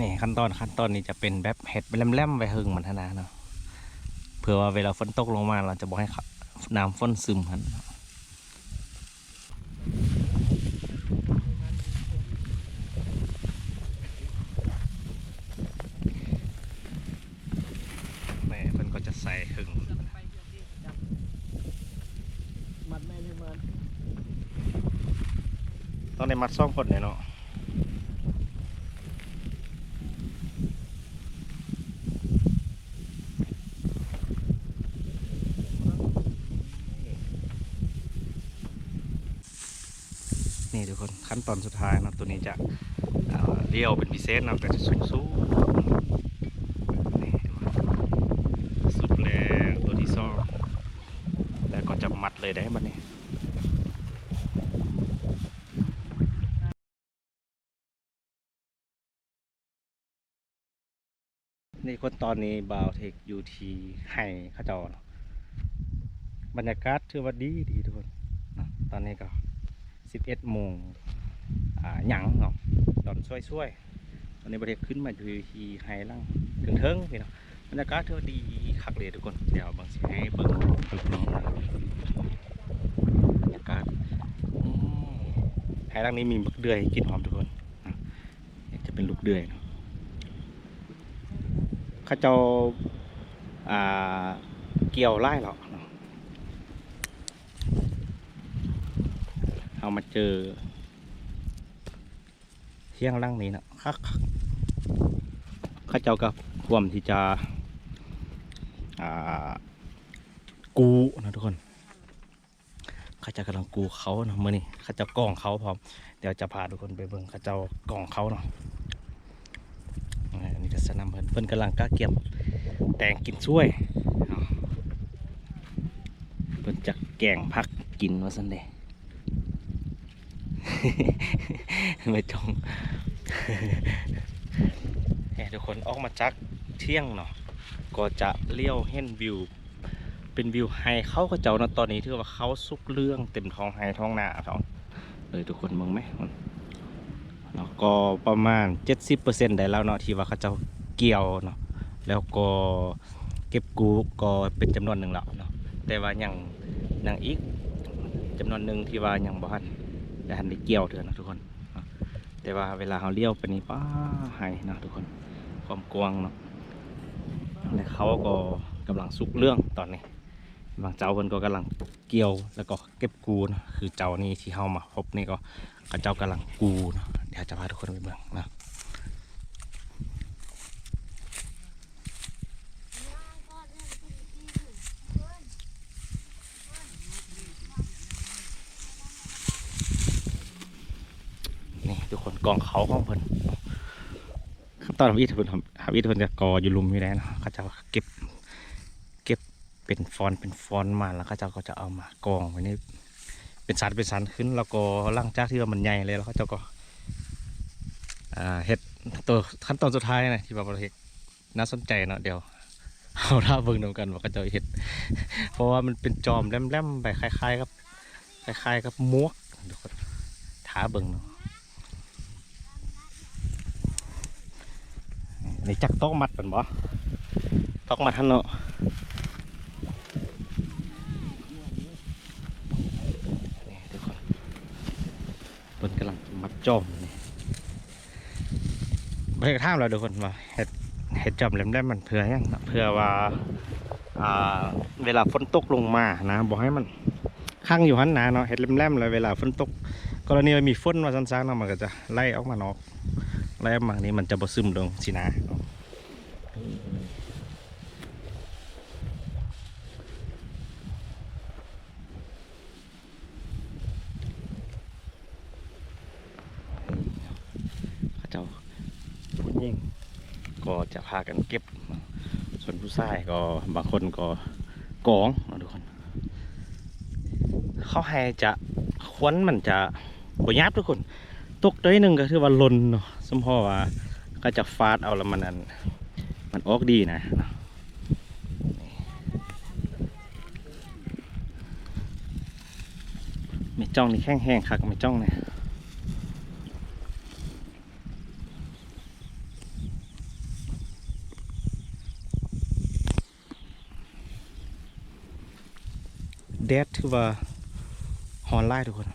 นี่ขั้นตอนขั้นตอนนี้จะเป็นแบบเห็ดแหลมๆไปหึงมันทนาเนาะเพื่อว่าเวลาฝนตกลงมาเราจะบอกให้เขาน้ำฝนซึมกันแม่เพิ่นก็จะใส่หึงมัดไม่ได้มันต้องได้มัดซ่องคนเลยเนาะ นี่ทุกคนขั้นตอนสุดท้ายนะตัวนี้จะเเลี้ยวเป็นพิเศษนาะก็จะสูงสูงสุดแล้วตัวที่สองแล้วก็จะมัดเลยได้บัดนี้นี่คนตอนนี้บาวเทคอยู่ที่ไห้เข้าเจาเนาะบรรยากาศถือว่าดีดีทุกคนนะตอนนี้ก็ สิบเอ็ดโมงหยังเนาะตอนช่วยๆตอนนี้ประเทศขึ้นมาอยู่ที่ไห้ล่างถึงเทิงพี่เนาะบรรยากาศถือว่าดีคักเลยทุกคนเดี๋ยวบางสิให้เบิ่งตึกนี้นะบรรยากาศไห้ล่างนี้มีบักเดือยกินหอมทุกคนจะเป็นลูกเดือยเนาะเขาเจ้าอ่าเกี่ยวไล่หรอก เอามาเจอ เที่ยงล่างนี้นะคักข้าเจ้ากับควมที่จะกูนะทุกคนข้าเจ้ากำลังกูเขาเนาะมื่อนี้ข้าเจ้ากองเขาพร้อมเดี๋ยวจะพาทุกคนไปเบิ่งข้าเจ้ากองเขาเนาะอันนี้ก็สนำเพิ่นเพิ่นกำลังก้าเกียมแตงกินช่วยเพิ่นจักแกงพักกินว่าสันเด ไม่จงเฮ้ยทุกคนออกมาจักเที่ยงเนาะก็จะเลี้ยวเห็นวิว เป็นวิวไฮเข้าก็เจ้าเนาะตอนนี้ถือว่าเขาสุกเรื่องเต็มท้องไฮท้องนาท้องเลยทุกคนมึงไหมเนาะก็ประมาณ 70%ได้แล้วเนาะที่ว่าเขาเจ้าเกี่ยวเนาะแล้วก็เก็บกูก็เป็นจำนวนหนึ่งแล้วเนาะแต่ว่ายังยังอีกจำนวนหนึ่งที่ว่ายังบ่ทัน ได้ทันได้เกี่ยวเถอะนะทุกคน แต่ว่าเวลาเขาเลี้ยวไปนี่ป้าหายนะทุกคน ความกว้างเนาะและเขาก็กำลังสุกเรื่องตอนนี้บางเจ้าเพิ่นก็กำลังเกี่ยวแล้วก็เก็บกูนะคือเจ้านี่ที่เฮามาพบนี่ก็เขาเจ้ากำลังกูนะเดี๋ยวจะพาทุกคนไปเบิ่งนะ นี่ทุ กองเขาของเพิ่นขั้นตอนวิธีเพิ่นทำวิธีเพิ่นจะกออยู่ลุมอยู่แล้วเนาะเขาจะเก็บ เก็บเป็นฟอนเป็นฟอนมาแล้วเขาจะก็จะเอามากองไว้นี่เป็นสันเป็นสันขึ้น แล้วก็หลังจากที่ว่ามันใหญ่เลยแล้วเขาจะก็เฮ็ดตัวขั้นตอนสุดท้ายนะที่ว่าประเทศน่าสนใจเนาะเดี๋ยวเอาท่าเบิ่งดูกันว่าเขาจะเฮ็ด เพราะว่ามันเป็นจอมแหลมๆไปคล้ายๆกับคล้ายๆกับมวกทุกคนท้าเบิ่งเนาะ นี่จักตอกมัดเป็นบ่ตอกมัดทันเนาะนี่ทุกคนเพิ่นกำลังมัดจอมนี่ไปกระท่ามเราทุกคนมาเห็ดเห็ดจอมแหลมๆมันเพื่อยังเพื่อว่าเวลาฝนตกลงมานะบอกให้มันข้างอยู่หันหนาเนาะเห็ดแหลมๆเลยเวลาฝนตกกรณีว่ามีฝนมาซันๆเนาะมันก็จะไล่ออกมานอกแล้วมังนี้มันจะบ่ซึมลงสินะเขาเจ้าผู้หญิงก็จะพากันเก็บ ส่วนผู้ชายก็บางคนก็กองนาะทุกคนเขาให้จะควนมันจะบยับทุกคนตกด้หนึ่งก็คือว่าลนเนาะสมพอว่าก็จะฟาดเอาแล้วมันอันมันออกดีนะไม่จ้องนี่แข้งแห้งคักไม่จ้องเนี่ย ดดถือว่าฮอนไล่ทุกคน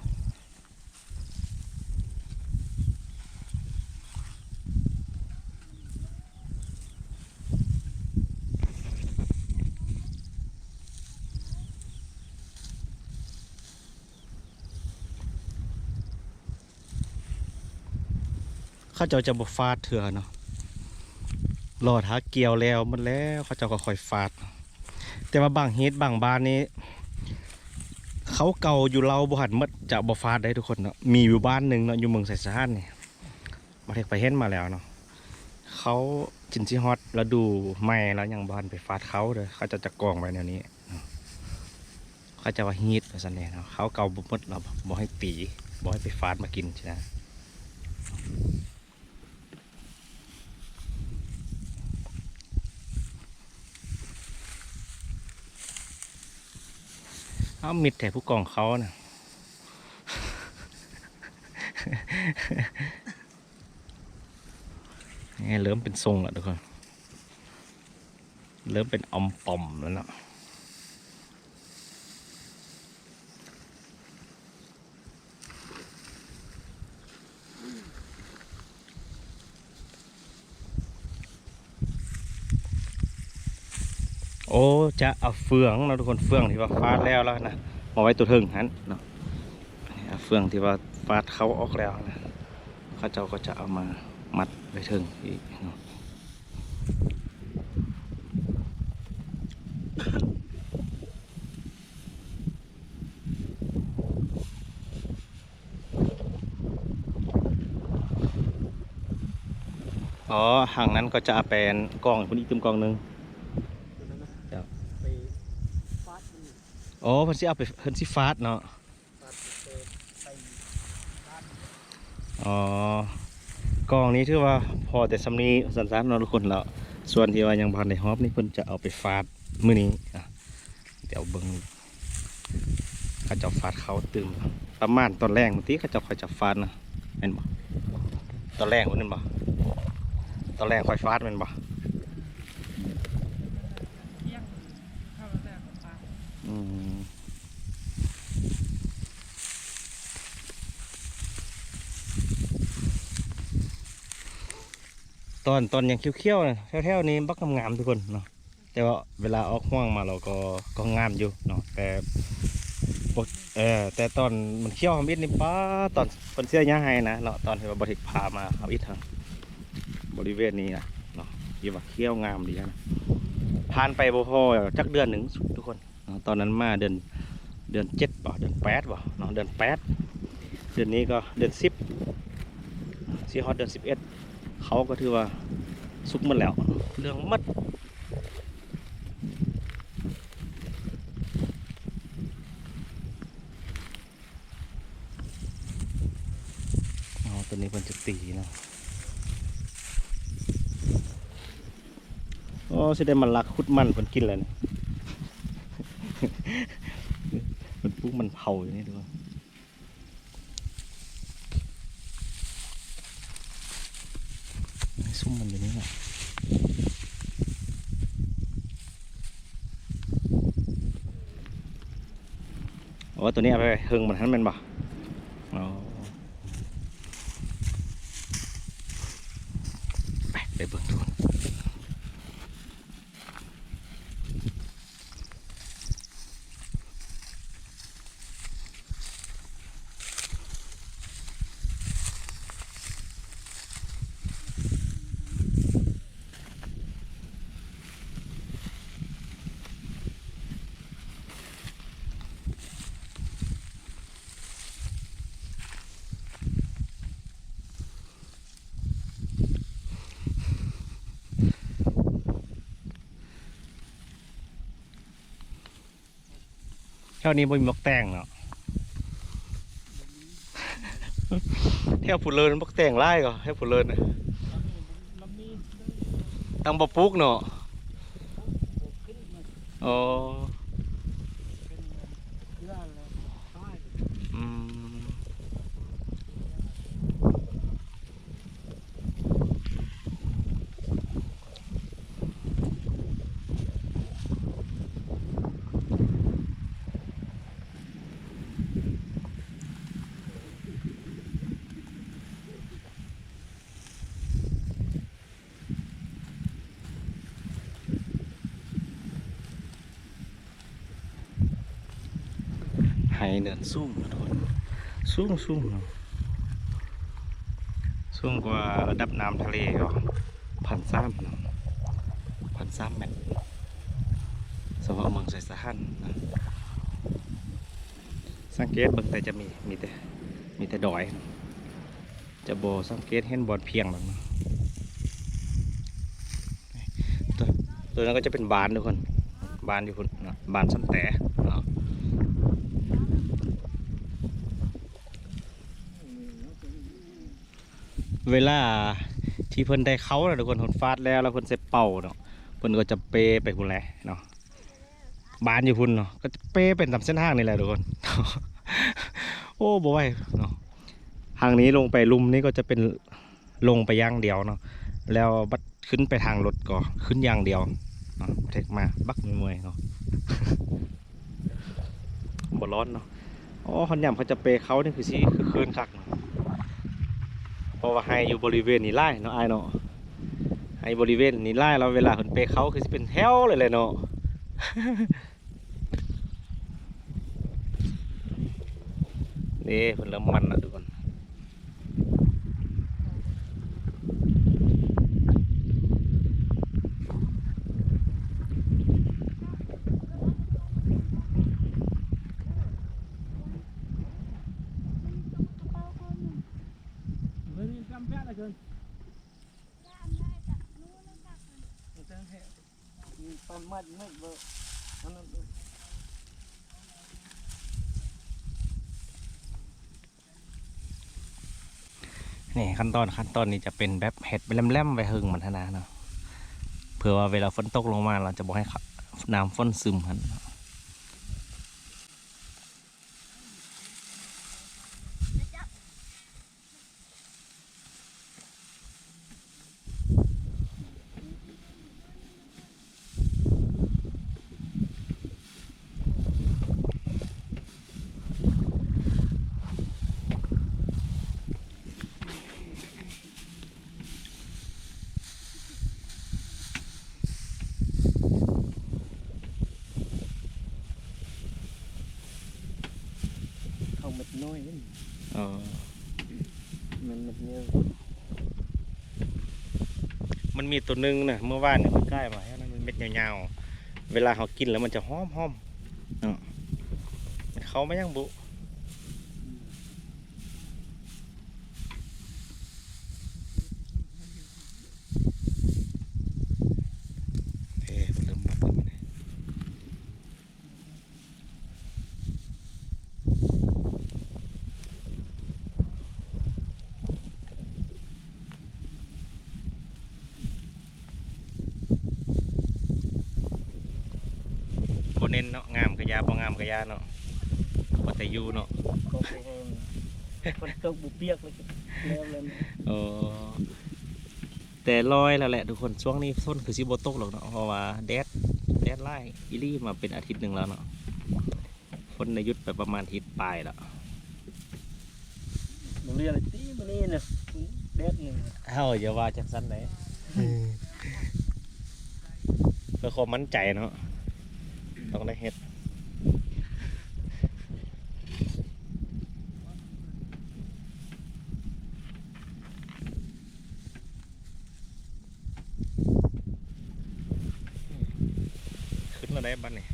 เขาเจ้าจะบฟาดเถื่อเนาะรอถ้าเกี่ยวแล้วมันแล้วเขาเจ้าก็ค่อยฟาด แต่ว่าบางเฮ็ดบางบ้านนี้ เขาเก่าอยู่เราบ่หันหมดจะบ่ฟาดได้ทุกคนเนาะมีอยู่บ้านหนึ่งเนาะอยู่เมืองไสสานนี่มาเทกไปเห็นมาแล้วเนาะเขาจินซิฮอตแล้วดูไม่แล้วยังบ้านไปฟาดเขาเลยเขาจะจะกองไว้แนวนี้เขาจะว่าฮีทว่าซั่นแหละเนาะเขาเก่าบ่หมดเราบ่ให้ตีบ่ให้ไปฟาดมากินใช่ไหม เอามิดแต่ผู้กองเขานะนี่เริ่มเป็นทรงแล้วทุกคน เริ่มเป็นอมปอมแล้วเนาะ โอ้จะเอาเฟืองนะทุกคนเฟืองที่ว่าฟาดแล้วแล้วนะมาไว้ตัวเทิงหันเนาะเฟืองที่ว่าฟาดเขาออกแล้วนะเขาเจ้าก็จะเอามามัดไว้เทิงอีกเนาะอ๋อห่างนั้นก็จะเอาเป็นกล้องคนอีกตึมกล้องหนึ่ง ตัวนั้นนะครับ ไปฟาดมัน โอ้เพิ่นสิเอาไปเพิ่นสิฟาดเนาะอ๋อกล้องนี้ถือว่าพอแต่สำนีสั้นๆเนาะทุกคนแล้วส่วนที่ว่ายังพันในฮอบนี่เพิ่นจะเอาไปฟาดมื้อนี้อะเดี๋ยวเบิ่งเขาจะฟาดเขาตื่มประมาณตอนแรกบางทีเขาจะคอยจับฟาดนะเห็นบ่ตอนแรกมันนั่นบ่ตอนแรกคอยฟาดแมันบ่อืม ตอนตอนยังเขี้ยวๆนะแถวๆนี้บักงามๆทุกคนเนาะแต่ว่าเวลาออกห่วงมาเราก็ก็งามอยู่เนาะแต่เออแต่ตอนมันเขี้ยวทำอิดนี่ป้าตอนคนเสื้อยาให้นะเนาะตอนที่ว่าบริกพามาเอาอิดทางบริเวณนี้นะเนาะยี่ว่าเขี้ยวงามดีนะผ่านไปบ่พอจักเดือนหนึ่งทุกคนเนาะตอนนั้นมาเดือนเดือนเจ็ดป่ะเดือนแปดป่ะเนาะเดือนแปดเดือนนี้ก็เดือนสิบซีฮอตเดือนสิบเอ็ด เขาก็ถือว่าสุกหมดแล้ว เรื่องมัดอ๋อตัวนี้มันจะตีเนาะอ๋อสิได้มันลักคุดมันมันกินเลยนะมันปุ๊กมันเผาอยู่นี่ดูว่า ซุ่มมันอยู่นี่แหละโอ้ตัวนี้เอาไปหึงมันทั้งมันบ่อ๋อ ไปไปเบิ่งดู ท่านี้บ่มีบักแตงเนาะเทียวผุดเลินบักแตงไล่ก็แยวผุดเลินเนี่ยตั้งบ่ปุกเนาะอ๋ออืม ไฮเนินสูงนะทุกคนสูงสูงสูงกว่าระดับน้ำทะเลก็พันซ้ำเนาะพันซ้ำเมตรสำหรับเมืองไซสะฮันนะสังเกตเบิ่งแต่จะมีมีแต่มีแต่ดอย จะโบสังเกตเห็นบอลเพียงหรอกเนตัวตัวนั้นก็จะเป็นบานทุกคน บานอยู่คนบานซ้ำแต่ เวลาที่เพิ่นได้เขาแล้วทุกคนเพิ่นฟาดแล้วแล้วเพิ่นเสเป่าเนาะเพิ่นก็จะเปไปพุ่นแหละเนาะบานอยู่พุ่นเนาะก็จะเปเป็นตามเส้นทางนี่แหละทุกคน โอ้บ่ไหวเนาะทางนี้ลงไปลุมนี่ก็จะเป็นลงไปย่างเดียวเนาะแล้วบัดขึ้นไปทางรถก็ขึ้นย่างเดียวเนาะเทคมาบักมวยเนาะบ่ร้อนเนาะอ๋อคอนยำเขาจะเปเขานี่คือสิคือคืนคักเนาะ เพราะว่าให้อยู่บริเวณนี้ไล่เนาะไอเนาะให้บริเวณนี้ไล่เราเวลาเพิ่นไปเขาคือเป็นแถวเลยเลยเนาะนี่เพิ่นเริ่มมันนะทุกคน เฮ้ยนี่กำแพะอะไรเกิน มีความมัดไม่เบอร์อันนั้นนี่ขั้นตอนขั้นตอนนี้จะเป็นแบบเห็ดเป็นแหลมๆไปหึงมันธนาเนาะเผื่อว่าเวลาฝนตกลงมาเราจะบอกให้น้ำฝนซึมมันเนาะเขาเม็ดน้อยนี่เออมันเม็ดเยอะมันมีตัวหนึงนะเมื่อวานเนี่ยมันใกล้มาแล้วนะมันเม็ดยาวๆเวลาเขากินแล้วมันจะหอมหอมๆเนาะมันเขาไม่ยังบุเอ๊ะมันเริ่มมัดแล้วมันเนี่ย บนเน้นเนาะงามกระยาบ่งามกระ ยาเนาะบ่แต่อยู่เนาะเขาไปให้คนตกบุเปียกเลยแล้วเลยเออแต่ลอยแล้วแหละทุกคนช่วงนี้ฝนคือสิบ่ตกหรอกเนาะเพราะว่าแดดแดดไล่อีลี่มาเป็นอาทิตย์หนึ่งแล้วเนาะฝนในยุดไปประมาณอาทิตย์ปลายแล้วมันเรียนอะไรตีมันนี่เนี่ยแดดหนึ่งเฮ้าอย่าว่าจังสั้นไหนเพื่อความมั่นใจเนาะต้องได้เฮ็ด ขึ้นแล้วได้บ้านนี่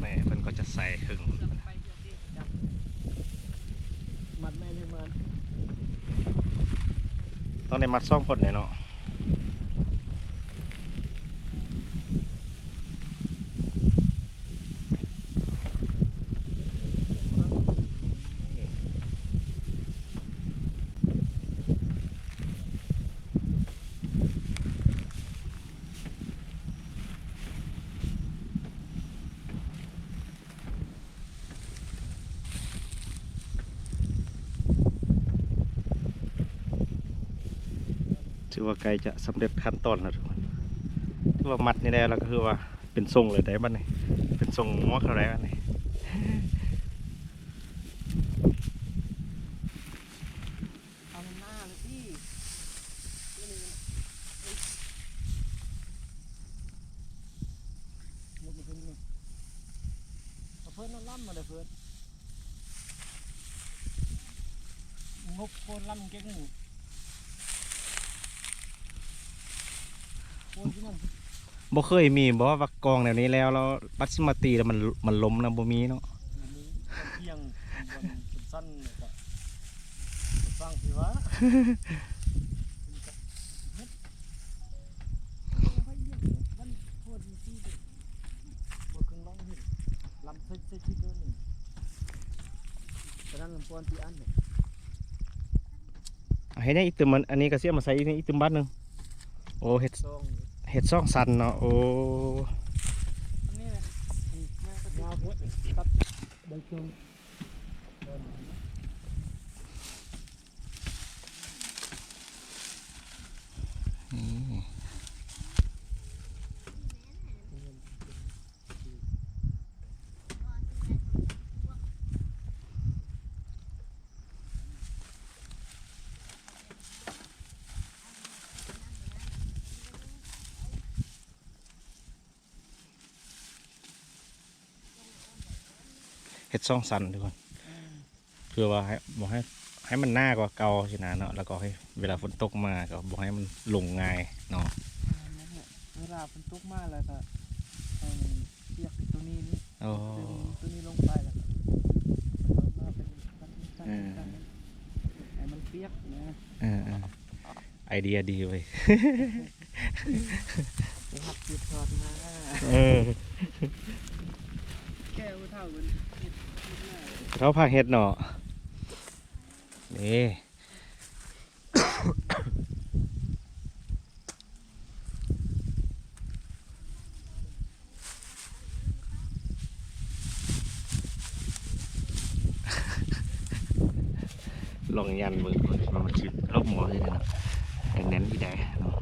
แม่มันก็จะใส่หึง ไปเที่ยวที่จับ มัดไม่ได้มัน ต้อง ได้มัดซ่องคนเลยเนาะ อว่าใกล้จะสำเร็จขั้นตอนแล้วทุกคนที่ว่ามัดนี่ได้แล้วก็คือว่าเป็นทรงเลยได้บ้านนี่เป็นทรงมออะไรบ้านนี่เอาหน้าเลยพี่เอาเพิ่นนั่นล่ำมาเลยเพิ่นงบโคนล่ำเก่งหนึ่งโคนที่มัน บ่เคยมีบ่ว่ากองแนวนี้แล้วแล้วปัดสิมาตีแล้วมันมันล้มนะบ่มีเนาะอันนี้มันเที่ยงวันสั้นๆก็สร้างสิวะมันโคตรมีที่เด็ดโคตรเครื่องร้องเห็นลำเซ็ตเซ็ตที่เดินนี่แต่นั้นลำปอนที่อันเนี่ยเอาให้ได้อีกตึมมันอันนี้ก็เสียมาใส่อีกตึมบ้านหนึง โอ้เห็ดซองเห็ดซ่องสันเนาะโอ้อันนี้เลยยาวพวดตัดใบชงนี่เฮ็ด ซ่องสันทุกคนเพื่อว่าให้บ่ให้ให้มันหน้ากว่าเก่าสินะเนาะแล้วก็ให้เวลาฝนตกมาก็บ่ให้มันลงง่ายเนาะนั่นแหละเวลาฝนตกมาแล้วก็ให้มันเปียกตัวนี้นี่โอ้ดึงตัวนี้ลงไปแล้วก็มันมาเป็นสั้นๆสั้นๆให้มันเปียกนะเออเออไอเดียดีเว้ยไปหักจุดถอดมาเออแก้วเท่ากัน เขาพาเฮ็ดเนาะนี่ลองยันมือคนมามาชิดลบหมอเลยนะไอ้เน้นที่ใดเนาะ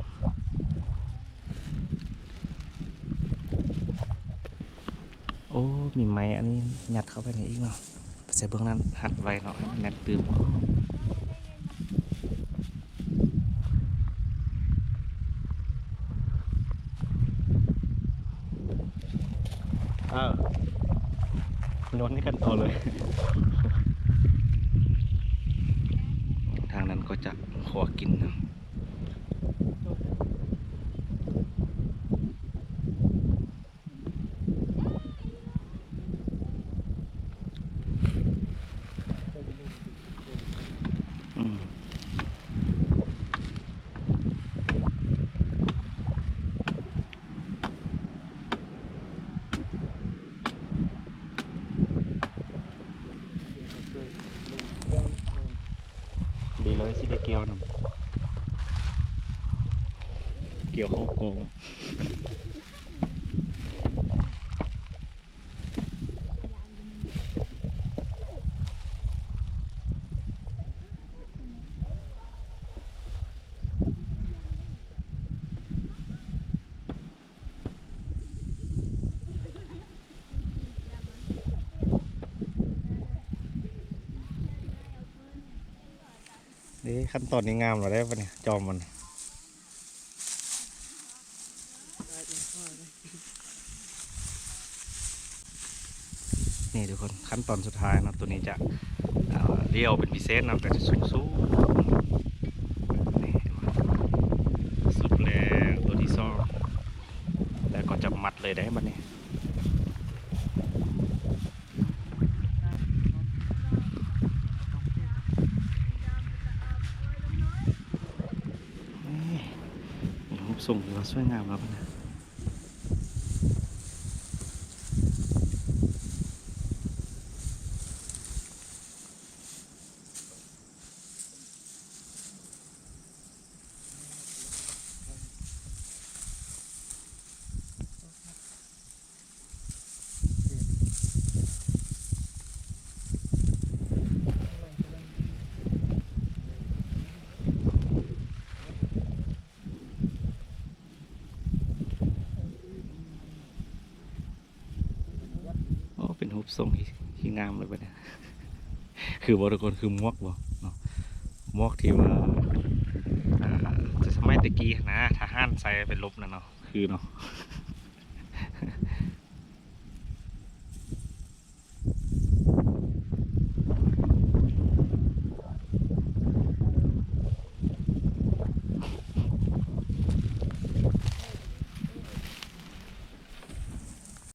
โอ้ มีไม้อันนี้ยัดเข้าไปในอีกเนาะ ส่เบื้องนั้นหัดไว้เนาะให้มันแน่นตืมเออโยนให้กันต่อเลย ทางนั้นก็จะขอกินนะอืมดีเลยสิได้เกี่ยวนำเกี่ยวเข้าโกง นี่ขั้นตอนนี้งามเราได้ปะเนี่ยจอมมันนี่ทุกคนขั้นตอนสุดท้ายนะตัวนี้จะเลี้ยวเป็นพิเศษนะแต่จะสูงสูงสุดแล้วตัวที่สองแล้วก็จะมัดเลยได้บัดนี้นี่ รูปทรงถือว่าสวยงามแล้วนะ รูปทรงที่งามเลยปะเนี่ยคือบริกรคือมวกบ่เนาะมวกที่ว่าจะสมัยตะกี้นะทหารใส่เป็นลบนะเนาะคือเนาะ